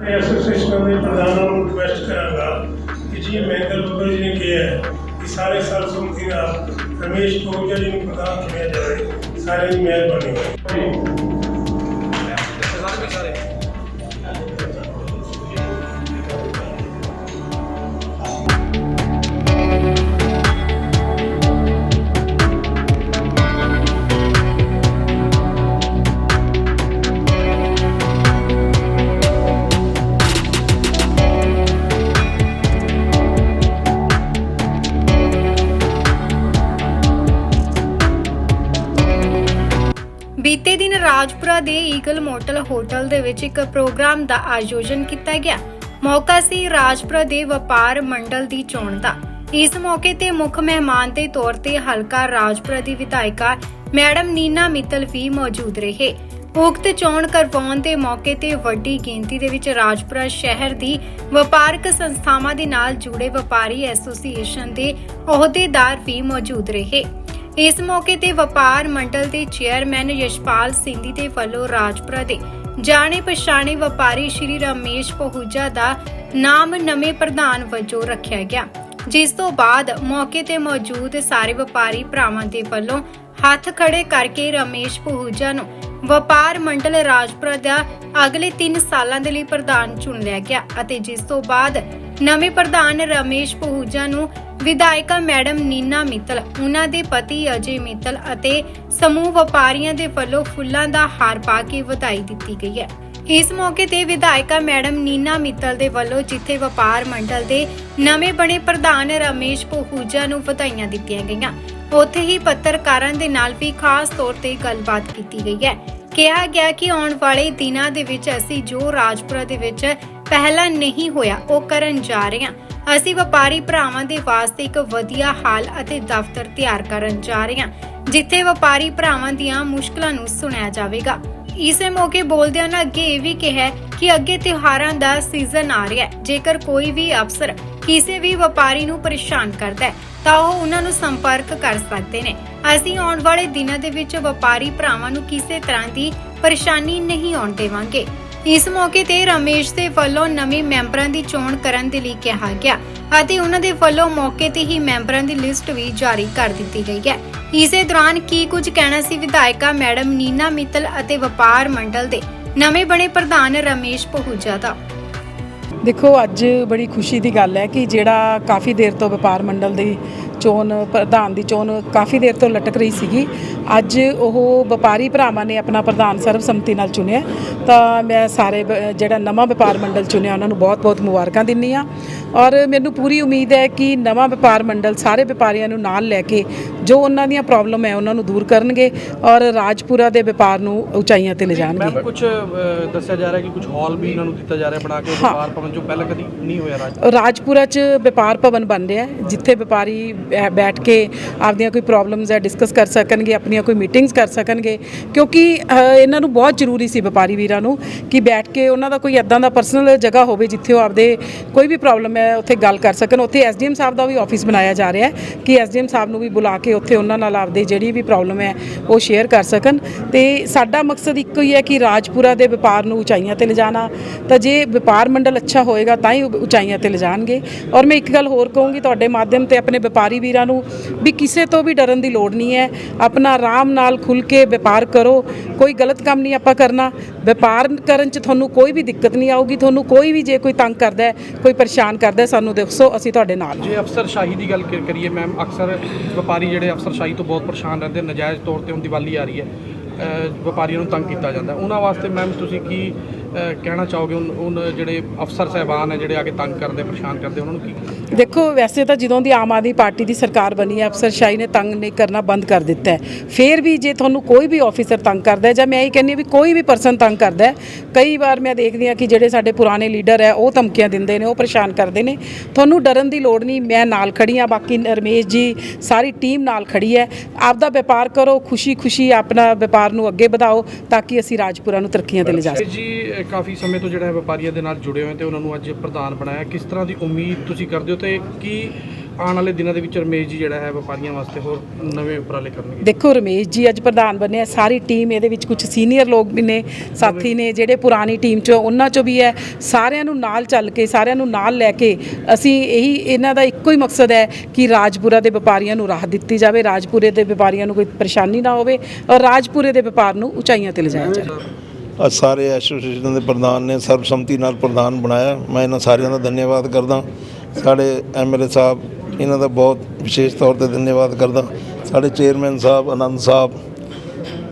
ਮੈਂ ਐਸੋਸੀਏਸ਼ਨ ਦੇ ਪ੍ਰਧਾਨਾਂ ਨੂੰ ਰਿਕੁਐਸਟ ਕਰਾਂਗਾ ਕਿ ਜੀ ਮਹਿੰਦਰ ਬੱਬਰ ਜੀ ਨੇ ਕਿਹਾ ਹੈ ਕਿ ਸਾਰੇ ਸਰਬਸੰਮਤੀ ਨਾਲ ਰਮੇਸ਼ ਪੂਜਾ ਜੀ ਨੂੰ ਪ੍ਰਧਾਨ ਚੁਣਿਆ ਜਾਵੇ, ਸਾਰਿਆਂ ਦੀ ਮਿਹਰਬਾਨੀ ਹੋਵੇ। ਰਾਜਪੁਰਾ ਦੇ ਈਗਲ ਮੋਟਲ ਹੋਟਲ ਦੇ ਵਿੱਚ ਇੱਕ ਪ੍ਰੋਗਰਾਮ ਦਾ ਆਯੋਜਨ ਕੀਤਾ ਗਿਆ। ਮੌਕਾ ਸੀ ਰਾਜਪੁਰਾ ਦੇ ਵਪਾਰ ਮੰਡਲ ਦੀ ਚੋਣ ਦਾ। ਇਸ ਮੌਕੇ ਤੇ ਮੁੱਖ ਮਹਿਮਾਨ ਦੇ ਤੌਰ ਤੇ ਹਲਕਾ ਰਾਜਪੁਰਾ ਦੀ ਵਿਧਾਇਕਾ ਮੈਡਮ ਨੀਨਾ ਮਿੱਤਲ ਵੀ ਮੌਜੂਦ ਰਹੇ। ਉਕਤ ਚੋਣ ਕਰਵਾਉਣ ਦੇ ਮੌਕੇ ਤੇ ਵੱਡੀ ਗਿਣਤੀ ਦੇ ਵਿੱਚ ਰਾਜਪੁਰਾ ਸ਼ਹਿਰ ਦੀ ਵਪਾਰਕ ਸੰਸਥਾਵਾਂ ਦੇ ਨਾਲ ਜੁੜੇ ਵਪਾਰੀ ਐਸੋਸੀਏਸ਼ਨ ਦੇ ਅਹੁਦੇਦਾਰ ਵੀ ਮੌਜੂਦ ਰਹੇ। ਇਸ ਮੌਕੇ ਤੇ ਵਪਾਰ ਮੰਡਲ ਦੇ ਚੇਅਰਮੈਨ ਯਸ਼ਪਾਲ ਸਿੰਘੀ ਦੇ ਵੱਲੋਂ ਰਾਜਪੁਰਾ ਦੇ ਜਾਣੇ ਪਛਾਣੇ ਵਪਾਰੀ ਸ਼੍ਰੀ ਰਮੇਸ਼ ਪਹੂਜਾ ਦਾ ਨਾਮ ਨਵੇਂ ਪ੍ਰਧਾਨ ਵਜੋਂ ਰੱਖਿਆ ਗਿਆ, ਜਿਸ ਤੋਂ ਬਾਅਦ ਮੌਕੇ ਤੇ ਮੌਜੂਦ ਸਾਰੇ ਵਪਾਰੀ ਭਰਾਵਾਂ ਦੇ ਵੱਲੋਂ ਹੱਥ ਖੜੇ ਕਰਕੇ ਰਮੇਸ਼ ਪਹੂਜਾ ਨੂੰ ਵਪਾਰ ਮੰਡਲ ਰਾਜਪੁਰਾ ਦਾ ਅਗਲੇ 3 ਸਾਲਾਂ ਦੇ ਲਈ ਪ੍ਰਧਾਨ ਚੁਣ ਲਿਆ ਗਿਆ ਅਤੇ ਜਿਸ ਤੋਂ ਬਾਅਦ ਨਵੇਂ ਪ੍ਰਧਾਨ ਰਮੇਸ਼ ਪਹੂਜਾ ਨੂੰ ਵਿਧਾਇਕਾ ਮੈਡਮ ਨੀਨਾ ਮਿੱਤਲ, ਉਹਨਾਂ ਦੇ ਪਤੀ ਅਜੇ ਮਿੱਤਲ ਅਤੇ ਸਮੂਹ ਵਪਾਰੀਆਂ ਦੇ ਵੱਲੋਂ ਫੁੱਲਾਂ ਦਾ ਹਾਰ ਪਾ ਕੇ ਵਧਾਈ ਦਿੱਤੀ ਗਈ ਹੈ। ਇਸ ਮੌਕੇ ਤੇ ਵਿਧਾਇਕਾ ਮੈਡਮ ਨੀਨਾ ਮਿੱਤਲ ਦੇ ਵੱਲੋਂ ਜਿੱਥੇ ਵਪਾਰ ਮੰਡਲ ਦੇ ਨਵੇਂ ਬਣੇ ਪ੍ਰਧਾਨ ਰਮੇਸ਼ ਪਹੂਜਾ ਨੂੰ ਵਧਾਈਆਂ ਦਿੱਤੀਆਂ ਗਈਆਂ। ਉੱਥੇ ਹੀ ਪੱਤਰਕਾਰਾਂ ਦੇ ਨਾਲ ਵੀ ਖਾਸ ਤੌਰ ਤੇ ਗੱਲਬਾਤ ਕੀਤੀ ਗਈ ਹੈ। ਕਿਹਾ ਗਿਆ ਕਿ ਆਉਣ ਵਾਲੇ ਦਿਨਾਂ ਦੇ ਵਿੱਚ ਅਸੀਂ ਜੋ ਰਾਜਪੁਰਾ ਦੇ ਵਿੱਚ ਪਹਿਲਾਂ ਨਹੀਂ ਹੋਇਆ, ਉਹ ਕਰਨ ਜਾ ਰਹੇ ਹਾਂ। ਅਸੀਂ ਵਪਾਰੀ ਭਰਾਵਾਂ ਦੇ ਵਾਸਤੇ ਇੱਕ ਵਧੀਆ ਹਾਲ ਅਤੇ ਦਫ਼ਤਰ ਤਿਆਰ ਕਰਨ ਜਾ ਰਹੇ ਹਾਂ, ਜਿੱਥੇ ਵਪਾਰੀ ਭਰਾਵਾਂ ਦੀਆਂ ਮੁਸ਼ਕਲਾਂ ਨੂੰ ਸੁਣਿਆ ਜਾਵੇਗਾ। ਇਸੇ ਮੌਕੇ ਬੋਲਦਿਆਂ ਨਾ ਅੱਗੇ ਇਹ ਵੀ ਕਿਹਾ ਕਿ ਅੱਗੇ ਤਿਉਹਾਰਾਂ ਦਾ ਸੀਜ਼ਨ ਆ ਰਿਹਾ ਹੈ। ਜੇਕਰ ਕੋਈ ਵੀ ਅਫਸਰ ਕਿਸੇ ਵੀ ਵਪਾਰੀ ਨੂੰ ਪਰੇਸ਼ਾਨ ਕਰਦਾ ਹੈ ਤਾਂ ਉਹ ਉਹਨਾਂ ਨੂੰ ਸੰਪਰਕ ਕਰ ਸਕਦੇ ਨੇ। ਅਸੀਂ ਆਉਣ ਵਾਲੇ ਦਿਨਾਂ ਦੇ ਵਿੱਚ ਵਪਾਰੀ ਭਰਾਵਾਂ ਨੂੰ ਕਿਸੇ ਤਰ੍ਹਾਂ ਦੀ ਪਰੇਸ਼ਾਨੀ ਨਹੀਂ ਆਉਣ ਦੇਵਾਂਗੇ। ਇਸ ਮੌਕੇ ਤੇ ਰਮੇਸ਼ ਦੇ ਵੱਲੋਂ ਨਵੇਂ ਮੈਂਬਰਾਂ ਦੀ ਚੋਣ ਕਰਨ ਦੇ ਲਈ ਕਿਹਾ ਗਿਆ ਅਤੇ ਉਹਨਾਂ ਦੇ ਵੱਲੋਂ ਮੌਕੇ ਤੇ ਹੀ ਮੈਂਬਰਾਂ ਦੀ ਲਿਸਟ ਵੀ ਜਾਰੀ ਕਰ ਦਿੱਤੀ ਗਈ ਹੈ। ਇਸੇ ਦੌਰਾਨ ਕੀ ਕੁਝ ਕਹਿਣਾ ਸੀ ਵਿਧਾਇਕਾ ਮੈਡਮ ਨੀਨਾ ਮਿੱਤਲ ਅਤੇ ਵਪਾਰ ਮੰਡਲ ਦੇ ਨਵੇਂ ਬਣੇ ਪ੍ਰਧਾਨ ਰਮੇਸ਼ ਪਹੂਜਾ ਦਾ। ਦੇਖੋ, ਅੱਜ ਬੜੀ ਖੁਸ਼ੀ ਦੀ ਗੱਲ ਹੈ ਕਿ ਜਿਹੜਾ ਕਾਫੀ ਦੇਰ ਤੋਂ ਵਪਾਰ ਮੰਡਲ ਦੀ ਚੋਣ, ਪ੍ਰਧਾਨ ਦੀ ਚੋਣ ਕਾਫੀ ਦੇਰ ਤੋਂ ਲਟਕ ਰਹੀ ਸੀਗੀ। ਅੱਜ ਉਹ ਵਪਾਰੀ ਭਰਾਵਾਂ ਨੇ ਆਪਣਾ ਪ੍ਰਧਾਨ ਸਰਬਸੰਮਤੀ ਨਾਲ ਚੁਣਿਆ। ਤਾਂ ਮੈਂ ਸਾਰੇ ਬ- ਜਿਹੜਾ ਨਵਾਂ ਵਪਾਰ ਮੰਡਲ ਚੁਣਿਆ, ਉਹਨਾਂ ਨੂੰ ਬਹੁਤ-ਬਹੁਤ ਮੁਬਾਰਕਾਂ ਦਿੰਨੀ ਆ ਔਰ ਮੈਨੂੰ ਪੂਰੀ ਉਮੀਦ ਹੈ ਕਿ ਨਵਾਂ ਵਪਾਰ ਮੰਡਲ ਸਾਰੇ ਵਪਾਰੀਆਂ ਨੂੰ ਨਾਲ ਲੈ ਕੇ ਜੋ ਉਹਨਾਂ ਦੀਆਂ ਪ੍ਰੋਬਲਮ ਹੈ ਉਹਨਾਂ ਨੂੰ ਦੂਰ ਕਰਨਗੇ ਔਰ ਰਾਜਪੁਰਾ ਦੇ ਵਪਾਰ ਨੂੰ ਉਚਾਈਆਂ ਤੇ ਲਿਜਾਣਗੇ। ਮੈਮ ਕੁਝ ਦੱਸਿਆ ਜਾ ਰਿਹਾ ਕਿ ਕੁਝ ਹਾਲ ਵੀ ਇਹਨਾਂ ਨੂੰ ਦਿੱਤਾ ਜਾ ਰਿਹਾ ਬਣਾ ਕੇ। ਵਪਾਰ ਭਵਨ ਜੋ ਪਹਿਲਾਂ ਕਦੀ ਨਹੀਂ ਹੋਇਆ ਰਾਜ ਰਾਜਪੁਰਾ ਚ ਵਪਾਰ ਭਵਨ ਬਣ ਰਿਹਾ ਜਿੱਥੇ ਵਪਾਰੀ ਬੈਠ ਕੇ ਆਪਦੀਆਂ ਕੋਈ ਪ੍ਰੋਬਲਮਸ ਹੈ ਡਿਸਕਸ ਕਰ ਸਕਣਗੇ ਆਪਣੀਆਂ ਕੋਈ ਮੀਟਿੰਗਸ ਕਰ ਸਕਣਗੇ। ਕਿਉਂਕਿ ਇਹਨਾਂ ਨੂੰ ਬਹੁਤ ਜ਼ਰੂਰੀ ਸੀ ਵਪਾਰੀ ਵੀਰਾਂ ਨੂੰ ਕਿ ਬੈਠ ਕੇ ਉਹਨਾਂ ਦਾ ਕੋਈ ਐਦਾਂ ਦਾ ਪਰਸਨਲ ਜਗ੍ਹਾ ਹੋਵੇ ਜਿੱਥੇ ਉਹ ਆਪਦੇ ਕੋਈ ਵੀ ਪ੍ਰੋਬਲਮ ਹੈ ਉੱਥੇ ਗੱਲ ਕਰ ਸਕਣ। ਉੱਥੇ ਐਸਡੀਐਮ ਸਾਹਿਬ ਦਾ ਵੀ ਆਫਿਸ ਬਣਾਇਆ ਜਾ ਰਿਹਾ ਹੈ ਕਿ ਐਸਡੀਐਮ ਸਾਹਿਬ ਨੂੰ ਵੀ ਬੁਲਾ ਕੇ ਉੱਥੇ ਉਹਨਾਂ ਨਾਲ ਆਪਦੀ ਜਿਹੜੀ ਵੀ ਪ੍ਰੋਬਲਮ ਹੈ, ਉਹ ਸ਼ੇਅਰ ਕਰ ਸਕਣ। ਤੇ ਸਾਡਾ ਮਕਸਦ ਇੱਕੋ ਹੀ ਹੈ ਕਿ ਰਾਜਪੁਰਾ ਦੇ ਵਪਾਰ ਨੂੰ ਉਚਾਈਆਂ ਤੇ ਲਿਜਾਣਾ। ਤਾਂ ਜੇ ਵਪਾਰ ਮੰਡਲ ਅੱਛਾ ਹੋਏਗਾ, ਤਾਂ ਹੀ ਉਚਾਈਆਂ ਤੇ ਲਿਜਾਣਗੇ। ਔਰ ਮੈਂ ਇੱਕ ਗੱਲ ਹੋਰ ਕਹੂੰਗੀ ਤੁਹਾਡੇ ਮਾਧਿਅਮ ਤੇ ਆਪਣੇ ਵਪਾਰੀ ਵੀਰਾਂ ਨੂੰ ਵੀ ਕਿਸੇ ਤੋਂ ਵੀ ਡਰਨ ਦੀ ਲੋੜ ਨਹੀਂ ਹੈ। ਆਪਣਾ ਆਰਾਮ ਨਾਲ ਖੁੱਲ ਕੇ ਵਪਾਰ ਕਰੋ। ਕੋਈ ਗਲਤ ਕੰਮ ਨਹੀਂ ਆਪਾਂ ਕਰਨਾ। ਵਪਾਰ ਕਰਨ ਚ ਤੁਹਾਨੂੰ ਕੋਈ ਵੀ ਦਿੱਕਤ ਨਹੀਂ ਆਊਗੀ। ਤੁਹਾਨੂੰ ਕੋਈ ਵੀ ਜੇ ਕੋਈ ਤੰਗ ਕਰਦਾ ਹੈ, ਕੋਈ ਪਰੇਸ਼ਾਨ ਕਰਦਾ ਹੈ, ਸਾਨੂੰ ਦੱਸੋ, ਅਸੀਂ ਤੁਹਾਡੇ ਨਾਲ ਹਾਂ। ਜੇ ਅਫਸਰਸ਼ਾਹੀ ਦੀ ਗੱਲ ਕਰੀਏ, ਮੈਮ, ਅਕਸਰ ਵਪਾਰੀ ਜਿਹੜੇ ਅਫਸਰਸ਼ਾਹੀ ਤੋਂ ਬਹੁਤ ਪਰੇਸ਼ਾਨ ਰਹਿੰਦੇ ਨਜਾਇਜ਼ ਤੌਰ ਤੇ ਹੁਣ ਦੀਵਾਲੀ ਆ ਰਹੀ ਹੈ ਵਪਾਰੀਆਂ ਨੂੰ ਤੰਗ ਕੀਤਾ ਜਾਂਦਾ। ਉਹਨਾਂ ਵਾਸਤੇ ਮੈਮ ਤੁਸੀਂ ਕੀ ਕਹਿਣਾ ਚਾਹੋਗੇ ਉਨ ਜਿਹੜੇ ਅਫਸਰ ਸਹਿਬਾਨ ਹੈ ਜਿਹੜੇ ਆ ਕੇ ਤੰਗ ਕਰਦੇ ਪਰੇਸ਼ਾਨ ਕਰਦੇ ਉਹਨਾਂ ਨੂੰ ਕੀ ਦੇਖੋ ਵੈਸੇ ਤਾਂ ਜਦੋਂ ਦੀ ਆਮ ਆਦਮੀ ਪਾਰਟੀ ਦੀ ਸਰਕਾਰ ਬਣੀ ਹੈ ਅਫਸਰਸ਼ਾਹੀ ਨੇ ਤੰਗ ਨਹੀਂ ਕਰਨਾ ਬੰਦ ਕਰ ਦਿੱਤਾ ਹੈ। ਫੇਰ ਵੀ ਜੇ ਤੁਹਾਨੂੰ ਕੋਈ ਵੀ ਆਫੀਸਰ ਤੰਗ ਕਰਦਾ ਹੈ ਜਾਂ ਮੈਂ ਇਹ ਕਹਿੰਦੀ ਹਾਂ ਵੀ ਕੋਈ ਵੀ ਪਰਸਨ ਤੰਗ ਕਰਦਾ ਹੈ ਕਈ ਵਾਰ ਮੈਂ ਦੇਖਦੀ ਹਾਂ ਕਿ ਜਿਹੜੇ ਸਾਡੇ ਪੁਰਾਣੇ ਲੀਡਰ ਹੈ ਉਹ ਧਮਕੀਆਂ ਦਿੰਦੇ ਨੇ ਉਹ ਪਰੇਸ਼ਾਨ ਕਰਦੇ ਨੇ। ਤੁਹਾਨੂੰ ਡਰਨ ਦੀ ਲੋੜ ਨਹੀਂ ਮੈਂ ਨਾਲ ਖੜੀ ਹਾਂ ਬਾਕੀ ਰਮੇਸ਼ ਜੀ ਸਾਰੀ ਟੀਮ ਨਾਲ ਖੜੀ ਹੈ। ਆਪਦਾ ਵਪਾਰ ਕਰੋ ਖੁਸ਼ੀ ਖੁਸ਼ੀ ਆਪਣਾ ਵਪਾਰ ਨੂੰ ਅੱਗੇ ਵਧਾਓ ਤਾਂ ਕਿ ਅਸੀਂ ਰਾਜਪੁਰਾ ਨੂੰ ਤਰੱਕੀਆਂ ਤੇ ਲਿਜਾ ਤੇ ਜੀ ਅ, ਕਾਫੀ ਸਮੇਂ ਤੋਂ ਜਿਹੜਾ ਹੈ ਵਪਾਰੀਆਂ ਦੇ ਨਾਲ ਜੁੜੇ ਹੋਏ ਤੇ ਉਹਨਾਂ ਨੂੰ ਅੱਜ ਪ੍ਰਧਾਨ ਬਣਾਇਆ। ਕਿਸ ਤਰ੍ਹਾਂ ਦੀ ਉਮੀਦ ਤੁਸੀਂ ਕਰਦੇ ਹੋ ਤੇ ਕੀ ਆਉਣ ਵਾਲੇ ਦਿਨਾਂ ਦੇ ਵਿੱਚ ਰਮੇਸ਼ ਜੀ ਜਿਹੜਾ ਹੈ ਵਪਾਰੀਆਂ ਵਾਸਤੇ ਹੋਰ ਨਵੇਂ ਉਪਰਾਲੇ ਕਰਨਗੇ? ਦੇਖੋ ਰਮੇਸ਼ ਜੀ ਅੱਜ ਪ੍ਰਧਾਨ ਬਣੇ ਆ। ਸਾਰੀ ਟੀਮ ਇਹਦੇ ਵਿੱਚ ਕੁਝ ਸੀਨੀਅਰ ਲੋਕ ਵੀ ਨੇ ਸਾਥੀ ਨੇ ਜਿਹੜੇ ਪੁਰਾਣੀ ਟੀਮ 'ਚ ਉਹਨਾਂ 'ਚੋਂ ਵੀ ਹੈ। ਸਾਰਿਆਂ ਨੂੰ ਨਾਲ ਚੱਲ ਕੇ ਸਾਰਿਆਂ ਨੂੰ ਨਾਲ ਲੈ ਕੇ ਅਸੀਂ ਇਹੀ ਇਹਨਾਂ ਦਾ ਇੱਕੋ ਹੀ ਮਕਸਦ ਹੈ ਕਿ ਰਾਜਪੁਰਾ ਦੇ ਵਪਾਰੀਆਂ ਨੂੰ ਰਾਹਤ ਦਿੱਤੀ ਜਾਵੇ ਰਾਜਪੁਰੇ ਦੇ ਵਪਾਰੀਆਂ ਨੂੰ ਕੋਈ ਪਰੇਸ਼ਾਨੀ ਨਾ ਹੋਵੇ ਔਰ ਰਾਜਪੁਰੇ ਦੇ ਵਪਾਰ ਨੂੰ ਉਚਾਈਆਂ ਤੇ ਲਿਜਾਇਆ ਜਾਵੇ। ਅੱਜ ਸਾਰੇ ਐਸੋਸੀਏਸ਼ਨ ਦੇ ਪ੍ਰਧਾਨ ਨੇ ਸਰਬਸੰਮਤੀ ਨਾਲ ਪ੍ਰਧਾਨ ਬਣਾਇਆ। ਮੈਂ ਇਹਨਾਂ ਸਾਰਿਆਂ ਦਾ ਧੰਨਵਾਦ ਕਰਦਾ। ਸਾਡੇ ਐਮਐਲਏ ਸਾਹਿਬ, ਇਹਨਾਂ ਦਾ ਬਹੁਤ ਵਿਸ਼ੇਸ਼ ਤੌਰ ਤੇ ਧੰਨਵਾਦ ਕਰਦਾ। ਸਾਡੇ ਚੇਅਰਮੈਨ ਸਾਹਿਬ, ਆਨੰਦ ਸਾਹਿਬ,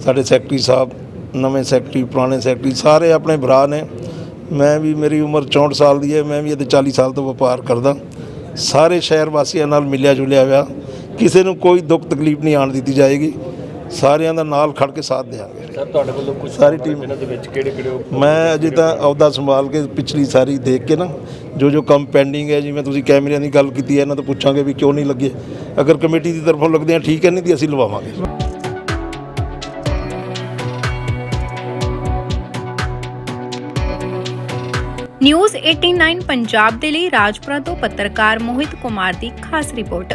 ਸਾਡੇ ਸੈਕਟਰੀ ਸਾਹਿਬ, ਨਵੇਂ ਸੈਕਟਰੀ, ਪੁਰਾਣੇ ਸੈਕਟਰੀ, ਸਾਰੇ ਆਪਣੇ ਭਰਾ ਨੇ। ਮੈਂ ਵੀ, ਮੇਰੀ ਉਮਰ 64 ਸਾਲ ਦੀ ਹੈ। ਮੈਂ ਵੀ ਇਹਦੇ 40 ਸਾਲ ਤੋਂ ਵਪਾਰ ਕਰਦਾ। ਸਾਰੇ ਸ਼ਹਿਰ ਵਾਸੀਆਂ ਨਾਲ ਮਿਲਿਆ ਜੁਲਿਆ ਹੋਇਆ। ਕਿਸੇ ਨੂੰ ਕੋਈ ਦੁੱਖ ਤਕਲੀਫ ਨਹੀਂ ਆਣ ਦਿੱਤੀ ਜਾਏਗੀ। ਸਾਰਿਆਂ ਦਾ ਨਾਲ ਖੜ ਕੇ ਸਾਥ ਦੇਵਾਂਗੇ ਸਰ ਤੁਹਾਡੇ ਵੱਲੋਂ ਕੁਝ ਸਾਰੀ ਟੀਮ ਇਹਨਾਂ ਦੇ ਵਿੱਚ ਕਿਹੜੇ ਕਿਹੜੇ ਮੈਂ ਅਜੇ ਤਾਂ ਅਹੁਦਾ ਸੰਭਾਲ ਕੇ ਪਿਛਲੀ ਸਾਰੀ ਦੇਖ ਕੇ ਨਾ ਜੋ ਜੋ ਕੰਮ ਪੈਂਡਿੰਗ ਹੈ ਜਿਵੇਂ ਤੁਸੀਂ ਕੈਮਰਿਆਂ ਦੀ ਗੱਲ ਕੀਤੀ ਹੈ ਇਹਨਾਂ ਤੋਂ ਪੁੱਛਾਂਗੇ ਵੀ ਕਿਉਂ ਨਹੀਂ ਲੱਗੇ। ਅਗਰ ਕਮੇਟੀ ਦੀ ਤਰਫੋਂ ਲੱਗਦੇ ਆ ਠੀਕ ਹੈ ਨਹੀਂ ਤੇ ਅਸੀਂ ਲਵਾਵਾਂਗੇ। ਨਿਊਜ਼ 89 ਪੰਜਾਬ ਦੇ ਲਈ ਰਾਜਪੁਰਾ ਤੋਂ ਪੱਤਰਕਾਰ ਮੋਹਿਤ ਕੁਮਾਰ ਦੀ ਖਾਸ ਰਿਪੋਰਟ।